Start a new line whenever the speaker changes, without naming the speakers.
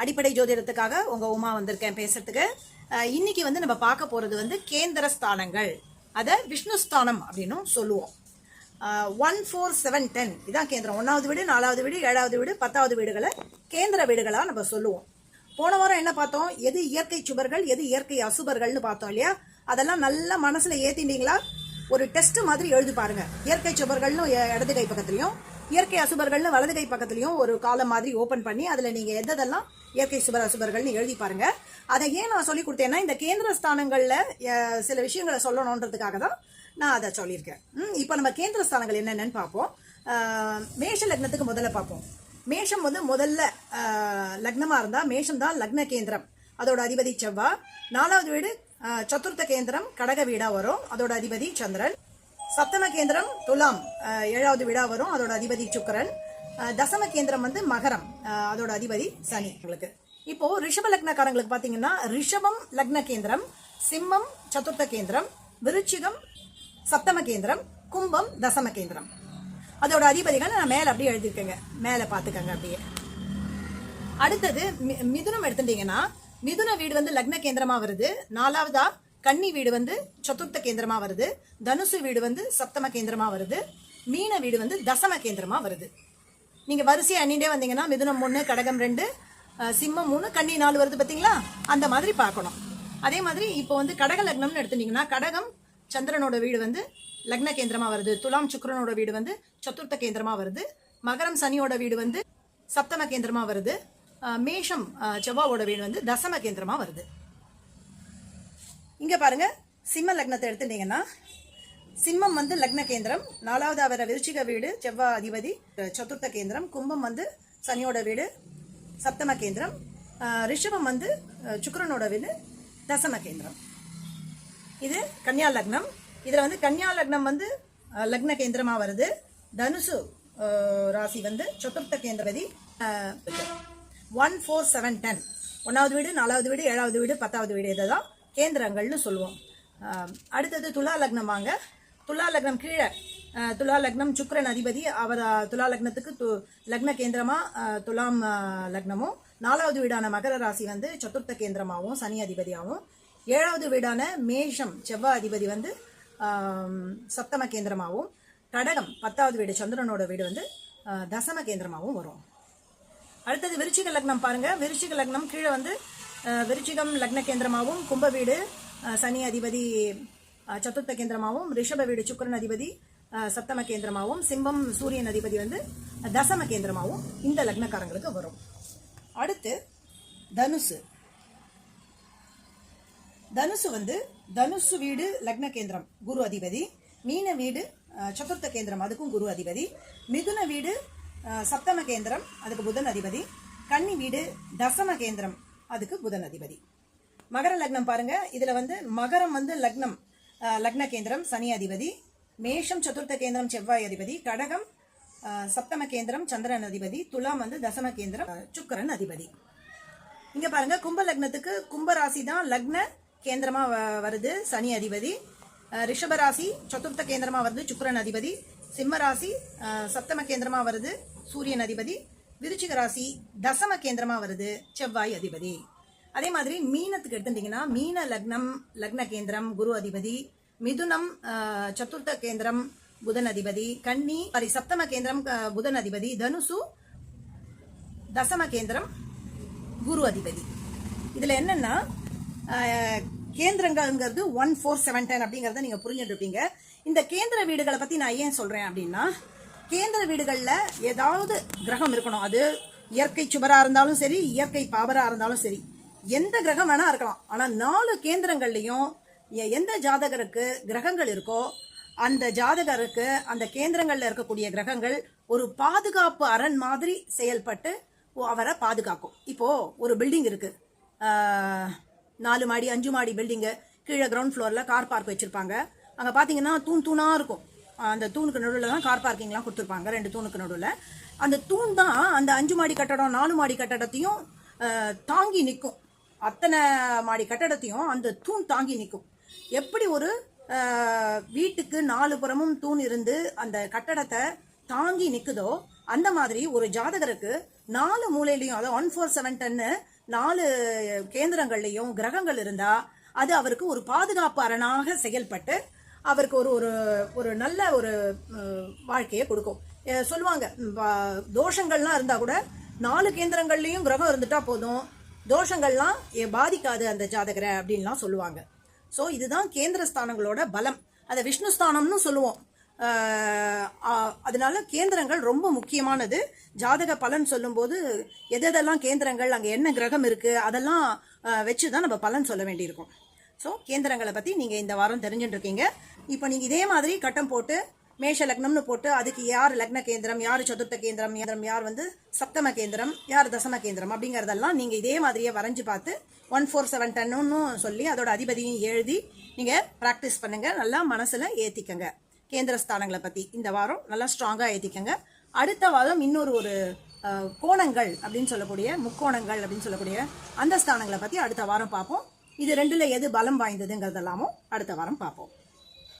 அடிப்படை ஜோதிடத்துக்காக உங்க உமா வந்திருக்கேன் பேசுறதுக்கு. இன்னைக்கு வந்து நம்ம பார்க்க போறது வந்து கேந்திர ஸ்தானங்கள் அதை விஷ்ணு ஸ்தானம் அப்படின்னும் சொல்லுவோம். ஒன் ஃபோர் செவன் டென் இதான் கேந்திரம். ஒன்றாவது வீடு நாலாவது வீடு ஏழாவது வீடு பத்தாவது வீடுகளை கேந்திர வீடுகளாக நம்ம சொல்லுவோம். போன வாரம் என்ன பார்த்தோம்? எது இயற்கை சுவர்கள் எது இயற்கை அசுபர்கள்னு பார்த்தோம் இல்லையா? அதெல்லாம் நல்லா மனசில் ஏற்றிட்டீங்களா ஒரு டெஸ்ட் மாதிரி எழுதி பாருங்க. இயற்கை சுவர்கள்னு இடது கை பக்கத்துலையும் இயற்கை அசுபர்கள்னு வலது கை பக்கத்துலையும் ஒரு காலம் மாதிரி ஓபன் பண்ணி அதுல நீங்க எதெல்லாம் இயற்கை சுபர் அசுபர்கள்னு எழுதி பாருங்க. அதை ஏன் நான் சொல்லி கொடுத்தேன்னா இந்த கேந்திர ஸ்தானங்கள்ல சில விஷயங்களை சொல்லணுன்றதுக்காக தான் நான் அதை சொல்லியிருக்கேன். இப்போ நம்ம கேந்திர ஸ்தானங்கள் என்னென்னு பார்ப்போம். மேஷ லக்னத்துக்கு முதல்ல பார்ப்போம். மேஷம் வந்து முதல்ல லக்னமாக லக்னமா இருந்தா மேஷம் தான் லக்ன கேந்திரம். அதோட அதிபதி செவ்வா. நாலாவது வீடு சதுர்த்த கேந்திரம் கடக வீடா வரும் அதோட அதிபதி சந்திரன். சப்தம கேந்திரம் துலாம் ஏழாவது வீடா வரும் அதோட அதிபதி சுக்கரன். தசம கேந்திரம் வந்து மகரம் அதோட அதிபதி சனி உங்களுக்கு. இப்போ ரிஷப லக்னக்காரங்களுக்கு பாத்தீங்கன்னா ரிஷபம் லக்ன கேந்திரம் சிம்மம் சதுர்த்த கேந்திரம் விருச்சிகம் சப்தம கேந்திரம் கும்பம் தசம கேந்திரம். அதோட அதிபதிகள் நான் மேல அப்படியே எழுதிருக்கேங்க மேல பாத்துக்கங்க அப்படியே. அடுத்தது மி- மிதுனம் எடுத்துட்டீங்கன்னா மிதுன வீடு வந்து லக்ன கேந்திரமா வருது. நாலாவதா கன்னி வீடு வந்து சதுர்த்த கேந்திரமா வருது. தனுசு வீடு வந்து சப்தம கேந்திரமா வருது. மீன வீடு வந்து தசம கேந்திரமா வருது. நீங்க வரிசையை எண்ணிட்டே வந்தீங்கன்னா மிதுனம் மூணு கடகம் ரெண்டு சிம்மம் மூணு கன்னி நாலு வருது பாத்தீங்களா? அந்த மாதிரி பார்க்கணும். அதே மாதிரி இப்போ வந்து கடக லக்னம்னு எடுத்துட்டீங்கன்னா கடகம் சந்திரனோட வீடு வந்து லக்ன கேந்திரமா வருது. துலாம் சுக்கரனோட வீடு வந்து சதுர்த்த கேந்திரமா வருது. மகரம் சனியோட வீடு வந்து சப்தம கேந்திரமா வருது. மேஷம் செவ்வாவோட வீடு வந்து தசம கேந்திரமா வருது. இங்க பாருங்க சிம்ம லக்னத்தை எடுத்துட்டீங்கன்னா சிம்மம் வந்து லக்ன கேந்திரம் நாலாவது அவர விருச்சிக வீடு செவ்வாய் அதிபதி சதுர்த்த கேந்திரம் கும்பம் வந்து சனியோட வீடு சப்தம கேந்திரம் ரிஷபம் வந்து சுக்கரனோட வீடு தசம கேந்திரம். இது கன்னியா லக்னம். இதில் வந்து கன்னியா லக்னம் வந்து லக்ன கேந்திரமாக வருது. தனுசு ராசி வந்து சதுர்த்த கேந்திரபதி ஒன் ஃபோர் செவன் டென் ஒன்றாவது வீடு நாலாவது வீடு ஏழாவது வீடு பத்தாவது வீடு இதெல்லாம் கேந்திரங்கள்னு சொல்லுவோம். அடுத்தது துலா லக்னம் வாங்க. துலா லக்னம் கீழே துலா லக்னம் சுக்ரன் அதிபதி அவர் துலா லக்னத்துக்கு து லக்ன கேந்திரமாக துலாம் லக்னமும். நாலாவது வீடான மகர ராசி வந்து சதுர்த்த கேந்திரமாகவும் சனி அதிபதியாகவும். ஏழாவது வீடான மேஷம் செவ்வாய் அதிபதி வந்து சப்தம கேந்திரமாகவும். கடகம் பத்தாவது வீடு சந்திரனோட வீடு வந்து தசம கேந்திரமாகவும் வரும். அடுத்தது விருச்சிக லக்னம் பாருங்க. விருச்சிக லக்னம் கீழே வந்து விருச்சிகம் லக்ன கேந்திரமாகவும் கும்ப வீடு சனி அதிபதி சதுர்த்த கேந்திரமாகவும் ரிஷப வீடு சுக்கரன் அதிபதி சப்தம கேந்திரமாகவும் சிம்பம் சூரியன் அதிபதி வந்து தசம கேந்திரமாகவும் இந்த லக்னக்காரங்களுக்கு வரும். அடுத்து தனுசு. தனுசு வந்து தனுசு வீடு லக்ன கேந்திரம் குரு அதிபதி. மீன வீடு சதுர்த்த கேந்திரம் அதுக்கும் குரு அதிபதி. மிதுன வீடு சப்தம கேந்திரம் அதுக்கு புதன் அதிபதி. கன்னி வீடு தசம கேந்திரம் அதுக்கு புதன் அதிபதி. மகர லக்னம் பாருங்க. இதுல வந்து மகரம் வந்து லக்னம். லக்ன கேந்திரம் சனி அதிபதி. மேஷம் சதுர்த்த கேந்திரம் செவ்வாய் அதிபதி. கடகம் சப்தம கேந்திரம் சந்திரன் அதிபதி. துலாம் வந்து தசம கேந்திரம் சுக்கரன் அதிபதி. இங்க பாருங்க கும்ப லக்னத்துக்கு கும்ப ராசி தான் லக்ன கேந்திரமா வ- வருது சனி அதிபதி. ரிஷபராசி சதுர்த்த கேந்திரமா வருது சுக்கரன் அதிபதி. சிம்ம ராசி சப்தம கேந்திரமாக வருது சூரியன் அதிபதி. விருச்சிக ராசி தசம கேந்திரமாக வருது செவ்வாய் அதிபதி. அதே மாதிரி மீனத்துக்கு எடுத்துட்டிங்கன்னா மீன லக்னம் லக்ன கேந்திரம் குரு அதிபதி. மிதுனம் சதுர்த்த கேந்திரம் புதன் அதிபதி. கன்னி சாரி சப்தம கேந்திரம் புதன் அதிபதி. தனுசு தசம கேந்திரம் குரு அதிபதி. இதில் என்னென்னா கேந்திரங்கள்ங்கிறது ஒன் ஃபோர் செவன் டென் அப்படிங்கிறத நீங்கள் புரிஞ்சுட்டு இருப்பீங்க. இந்த கேந்திர வீடுகளை பத்தி நான் ஏன் சொல்றேன் அப்படின்னா கேந்திர வீடுகள்ல ஏதாவது கிரகம் இருக்கணும். அது இயற்கை சுவரா இருந்தாலும் சரி இயற்கை பாவரா இருந்தாலும் சரி. எந்த கிரகம் வேணா இருக்கலாம். ஆனா நாலு கேந்திரங்கள்லயும் எந்த ஜாதகருக்கு கிரகங்கள் இருக்கோ அந்த ஜாதகருக்கு அந்த கேந்திரங்கள்ல இருக்கக்கூடிய கிரகங்கள் ஒரு பாதுகாப்பு அரண் மாதிரி செயல்பட்டு ஓ, அவரை பாதுகாக்கும். இப்போ ஒரு பில்டிங் இருக்கு. நாலு மாடி அஞ்சு மாடி பில்டிங்கு கீழே கிரவுண்ட் ஃப்ளோரில் கார் பார்க் வச்சுருப்பாங்க. அங்கே பார்த்தீங்கன்னா தூண் தூணாக இருக்கும். அந்த தூணுக்கு நடுவில் தான் கார் பார்க்கிங்லாம் கொடுத்துருப்பாங்க ரெண்டு தூணுக்கு நடுவில். அந்த தூண் தான் அந்த அஞ்சு மாடி கட்டடம் நாலு மாடி கட்டடத்தையும் தாங்கி நிற்கும். அத்தனை மாடி கட்டடத்தையும் அந்த தூண் தாங்கி நிற்கும். எப்படி ஒரு வீட்டுக்கு நாலு புறமும் தூண் இருந்து அந்த கட்டடத்தை தாங்கி நிற்குதோ அந்த மாதிரி ஒரு ஜாதகருக்கு நாலு மூலையிலையும் அதாவது ஒன் ஃபோர் செவன் டென்னு நாலு கேந்திரங்கள்லையும் கிரகங்கள் இருந்தால் அது அவருக்கு ஒரு பாதுகாப்பு அரணாக செயல்பட்டு அவருக்கு ஒரு ஒரு ஒரு நல்ல ஒரு வாழ்க்கையை கொடுக்கும். சொல்லுவாங்க தோஷங்கள்லாம் இருந்தால் கூட நாலு கேந்திரங்கள்லேயும் கிரகம் இருந்துட்டா போதும். தோஷங்கள்லாம் பாதிக்காது அந்த ஜாதகரை அப்படின்லாம் சொல்லுவாங்க. ஸோ இதுதான் கேந்திரஸ்தானங்களோட பலம். அதை விஷ்ணு ஸ்தானம்னு சொல்லுவோம் அதனால கேந்திரங்கள் ரொம்ப முக்கியமானது. ஜாதக பலன் சொல்லும்போது எதெல்லாம் கேந்திரங்கள் அங்கே என்ன கிரகம் இருக்குது அதெல்லாம் வச்சு தான் நம்ம பலன் சொல்ல வேண்டியிருக்கும். ஸோ கேந்திரங்களை பற்றி நீங்கள் இந்த வாரம் தெரிஞ்சுட்டு இருக்கீங்க இப்போ நீங்கள் இதே மாதிரி கட்டம் போட்டு மேஷ லக்னம்னு போட்டு அதுக்கு யார் லக்ன கேந்திரம் யார் சதுர்த்த கேந்திரம் கேந்திரம் யார் வந்து சப்தம கேந்திரம் யார் தசம கேந்திரம் அப்படிங்கிறதெல்லாம் நீங்கள் இதே மாதிரியே வரைஞ்சு பார்த்து ஒன் ஃபோர் செவன் டென்னுன்னு சொல்லி அதோட அதிபதியும் எழுதி நீங்கள் ப்ராக்டிஸ் பண்ணுங்கள் நல்லா மனசில் ஏற்றிக்கங்க கேந்திர ஸ்தானங்களை இந்த வாரம் நல்லா ஸ்ட்ராங்காக ஏற்றிக்கங்க அடுத்த வாரம் இன்னொரு ஒரு கோணங்கள் அப்படின்னு சொல்லக்கூடிய முக்கோணங்கள் அப்படின்னு சொல்லக்கூடிய அந்த ஸ்தானங்களை பற்றி அடுத்த வாரம் பார்ப்போம். இது ரெண்டுல எது பலம் வாய்ந்ததுங்கிறதெல்லாமும் அடுத்த வாரம் பார்ப்போம்.